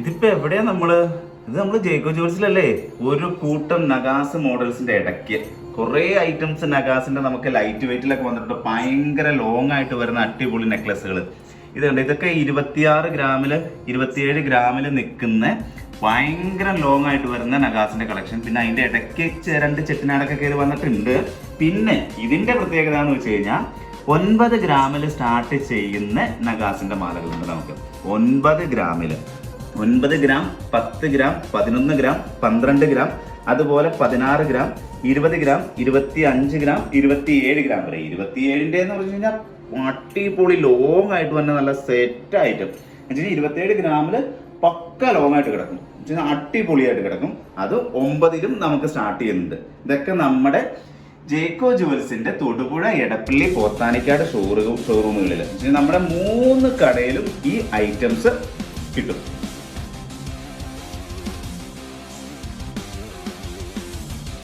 ഇതിപ്പോ എവിടെയാ നമ്മൾ? ഇത് നമ്മൾ ജേക്കോ ജോർജിലല്ലേ ഒരു കൂട്ടം നഗാസ് മോഡൽസിന്റെ ഇടയ്ക്ക്. കുറേ ഐറ്റംസ് നഗാസിന്റെ നമുക്ക് ലൈറ്റ് വെയിറ്റിലൊക്കെ വന്നിട്ട് ഭയങ്കര ലോങ് ആയിട്ട് വരുന്ന അടിപൊളി നെക്ലസുകൾ ഇതുണ്ട് ഇതൊക്കെ ഇരുപത്തിയാറ് ഗ്രാമിൽ ഇരുപത്തിയേഴ് ഗ്രാമിൽ നിൽക്കുന്ന ഭയങ്കര ലോങ് ആയിട്ട് വരുന്ന നഗാസിന്റെ കളക്ഷൻ പിന്നെ അതിന്റെ ഇടയ്ക്ക് രണ്ട് ചെട്ടിനാടൊക്കെ കയറി വന്നിട്ടുണ്ട്. പിന്നെ ഇതിന്റെ പ്രത്യേകത എന്ന് വെച്ച് കഴിഞ്ഞാൽ ഒൻപത് ഗ്രാമിൽ സ്റ്റാർട്ട് ചെയ്യുന്ന നഗാസിന്റെ മാലകളുണ്ട് നമുക്ക്. ഒൻപത് ഗ്രാമിൽ ഒൻപത് ഗ്രാം പത്ത് ഗ്രാം പതിനൊന്ന് ഗ്രാം പന്ത്രണ്ട് ഗ്രാം അതുപോലെ പതിനാറ് ഗ്രാം ഇരുപത് ഗ്രാം ഇരുപത്തി അഞ്ച് ഗ്രാം ഇരുപത്തിയേഴ് ഗ്രാം വരെ. ഇരുപത്തിയേഴിന്റെ എന്ന് പറഞ്ഞു കഴിഞ്ഞാൽ അടിപൊളി ലോങ് ആയിട്ട് തന്നെ നല്ല സെറ്റ് ആയിട്ട് എന്നുവെച്ചാൽ ഇരുപത്തിയേഴ് ഗ്രാമിൽ പക്ക ലോങ് ആയിട്ട് കിടക്കും. അടിപൊളിയായിട്ട് കിടക്കും. അത് ഒമ്പതിലും നമുക്ക് സ്റ്റാർട്ട് ചെയ്യുന്നുണ്ട്. ഇതൊക്കെ നമ്മുടെ ജേക്കോ ജുവൽസിന്റെ തൊടുപുഴ എടപ്പള്ളി പോത്താനിക്കാട് ഷോറൂം ഷോറൂമുകളിൽ നമ്മുടെ മൂന്ന് കടയിലും ഈ ഐറ്റംസ് കിട്ടും.